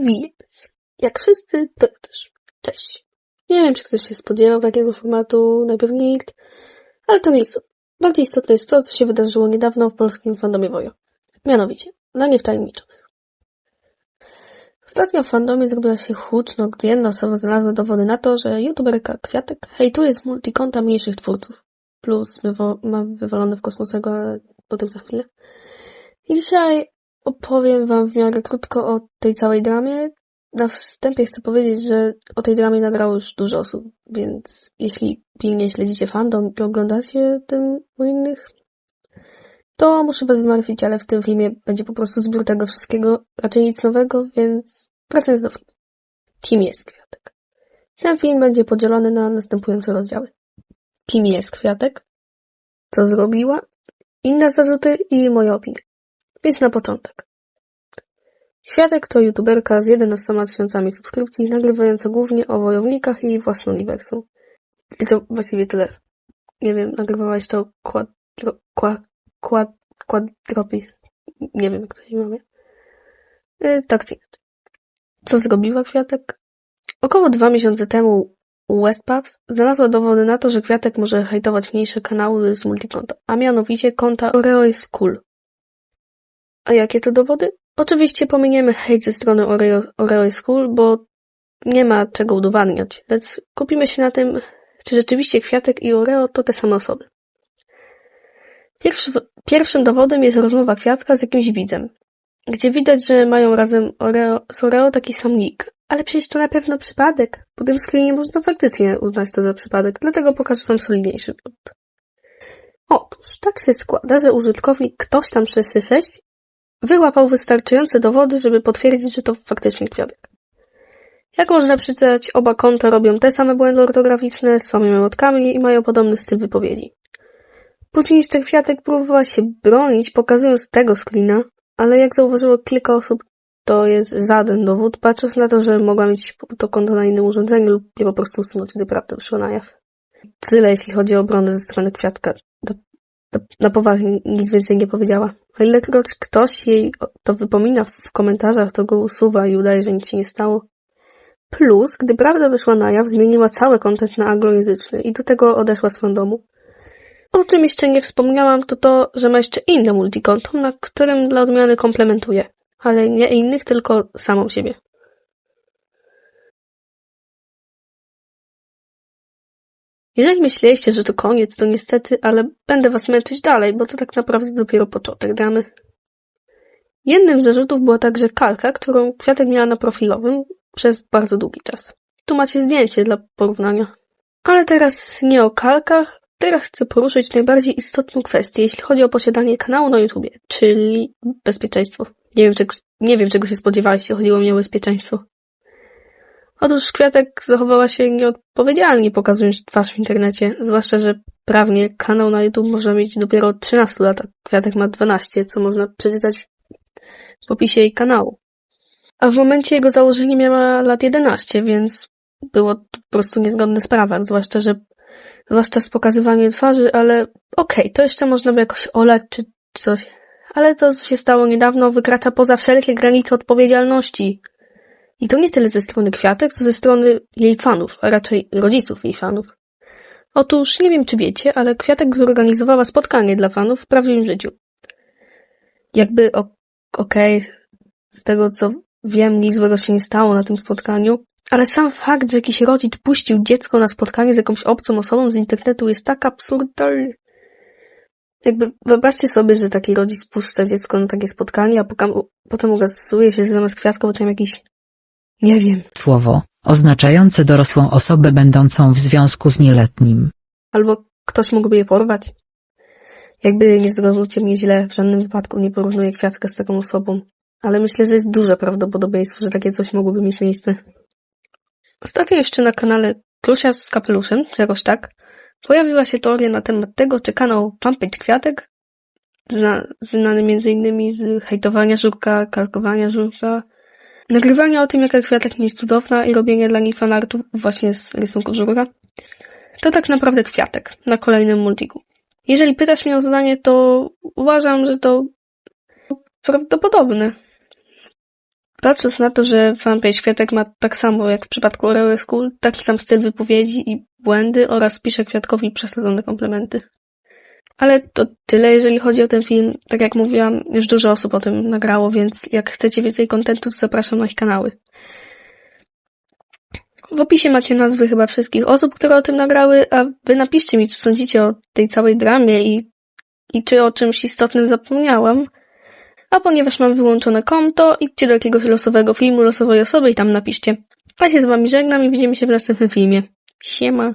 Więc, jak wszyscy, to też. Cześć. Nie wiem, czy ktoś się spodziewał takiego formatu, najpewnie nikt, ale to nie istotne. Bardziej istotne jest to, co się wydarzyło niedawno w polskim fandomie Wojo. Mianowicie, dla niewtajemniczonych. Ostatnio w fandomie zrobiła się huczno, gdy jedna osoba znalazła dowody na to, że youtuberka Kwiatek hejtuje z multikonta mniejszych twórców. Plus ma wywalone w kosmos ale o tym za chwilę. I dzisiaj opowiem wam w miarę krótko o tej całej dramie. Na wstępie chcę powiedzieć, że o tej dramie nagrało już dużo osób, więc jeśli pilnie śledzicie fandom i oglądacie tym u innych, to muszę was zmartwić, ale w tym filmie będzie po prostu zbiór tego wszystkiego, raczej nic nowego, więc wracając do filmu. Kim jest Kwiatek? Ten film będzie podzielony na następujące rozdziały. Kim jest Kwiatek? Co zrobiła? Inne zarzuty i moje opinie. Więc na początek. Kwiatek to youtuberka z 11 tysiącami subskrypcji, nagrywająca głównie o wojownikach i własnym uniwersum. I to właściwie tyle. Nie wiem, nagrywałaś to quad, quad, quad, quadropis. Nie wiem, jak to się mówi. Yy, tak czy inaczej. Co zrobiła Kwiatek? Około dwa miesiące temu Westpuffs znalazła dowody na to, że Kwiatek może hejtować mniejsze kanały z multikonta, a mianowicie konta Oreo is cool. A jakie to dowody? Oczywiście pominiemy hejt ze strony Oreo, cool, bo nie ma czego udowadniać, lecz kupimy się na tym, czy rzeczywiście Kwiatek i Oreo to te same osoby. Pierwszy, pierwszym dowodem jest rozmowa Kwiatka z jakimś widzem, gdzie widać, że mają razem Oreo, z Oreo taki sam nick, ale przecież to na pewno przypadek. Po tym screenie można faktycznie uznać to za przypadek, dlatego pokażę wam solidniejszy dowód. Otóż tak się składa, że użytkownik ktoś tam 666 wyłapał wystarczające dowody, żeby potwierdzić, że to faktycznie Kwiatek. Jak można przeczytać, oba konta robią te same błędy ortograficzne, z samymi i mają podobny styl wypowiedzi. Później jeszcze Kwiatek próbowała się bronić, pokazując tego screena, ale jak zauważyło kilka osób, to jest żaden dowód, patrząc na to, że mogła mieć to konto na innym urządzeniu lub je po prostu usunąć, gdy prawda wyszła na jaw. Tyle jeśli chodzi o obronę ze strony Kwiatka. Na poważnie nic więcej nie powiedziała. O ilekroć ktoś jej to wypomina w komentarzach, to go usuwa i udaje, że nic się nie stało. Plus, gdy prawda wyszła na jaw, zmieniła cały kontent na anglojęzyczny i do tego odeszła z fandomu. O czym jeszcze nie wspomniałam, to to, że ma jeszcze inne multikonto, na którym dla odmiany komplementuje. Ale nie innych, tylko samą siebie. Jeżeli myśleliście, że to koniec, to niestety, ale będę was męczyć dalej, bo to tak naprawdę dopiero początek dramy. Jednym z zarzutów była także kalka, którą Kwiatek miała na profilowym przez bardzo długi czas. Tu macie zdjęcie dla porównania. Ale teraz nie o kalkach, teraz chcę poruszyć najbardziej istotną kwestię, jeśli chodzi o posiadanie kanału na YouTubie, czyli bezpieczeństwo. Nie wiem, czego, nie wiem, czego się spodziewaliście, chodziło mi o bezpieczeństwo. Otóż Kwiatek zachowała się nieodpowiedzialnie, pokazując twarz w internecie, zwłaszcza, że prawnie kanał na YouTube może mieć dopiero od 13 lat, a Kwiatek ma 12, co można przeczytać w opisie jej kanału. A w momencie jego założenia miała lat 11, więc było to po prostu niezgodne z prawem, zwłaszcza, że zwłaszcza z pokazywaniem twarzy, ale okej, okay, to jeszcze można by jakoś olać czy coś. Ale to, co się stało niedawno, wykracza poza wszelkie granice odpowiedzialności. I to nie tyle ze strony Kwiatek, co ze strony jej fanów, a raczej rodziców jej fanów. Otóż nie wiem, czy wiecie, ale Kwiatek zorganizowała spotkanie dla fanów w prawdziwym życiu. Jakby, okej, z tego co wiem, nic złego się nie stało na tym spotkaniu, ale sam fakt, że jakiś rodzic puścił dziecko na spotkanie z jakąś obcą osobą z internetu jest tak absurdalny. Jakby wyobraźcie sobie, że taki rodzic puszcza dziecko na takie spotkanie, a potem ukazuje się, że zamiast kwiatką tam jakiś, nie wiem. Słowo, oznaczające dorosłą osobę będącą w związku z nieletnim. Albo ktoś mógłby je porwać. Jakby nie zrozumcie mnie źle, w żadnym wypadku nie porównuję kwiatka z taką osobą. Ale myślę, że jest duże prawdopodobieństwo, że takie coś mogłoby mieć miejsce. Ostatnio jeszcze na kanale Klusia z kapeluszem, czy jakoś tak, pojawiła się teoria na temat tego, czy kanał Pampage Kwiatek, zna, znany m.in. z hejtowania żurka, kalkowania żurka, nagrywania o tym, jaka Kwiatek nie jest cudowna i robienia dla niej fanartów właśnie z rysunków żurka, to tak naprawdę Kwiatek na kolejnym multiku. Jeżeli pytasz mnie o zadanie, to uważam, że to prawdopodobne. Patrząc na to, że fanpage Kwiatek ma tak samo jak w przypadku Oreo School, taki sam styl wypowiedzi i błędy oraz pisze Kwiatkowi przesadzone komplementy. Ale to tyle, jeżeli chodzi o ten film. Tak jak mówiłam, już dużo osób o tym nagrało, więc jak chcecie więcej kontentu, zapraszam na ich kanały. W opisie macie nazwy chyba wszystkich osób, które o tym nagrały, a wy napiszcie mi, co sądzicie o tej całej dramie i, i czy o czymś istotnym zapomniałam. A ponieważ mam wyłączone konto, idźcie do jakiegoś losowego filmu, losowej osoby i tam napiszcie. A się z wami żegnam i widzimy się w następnym filmie. Siema.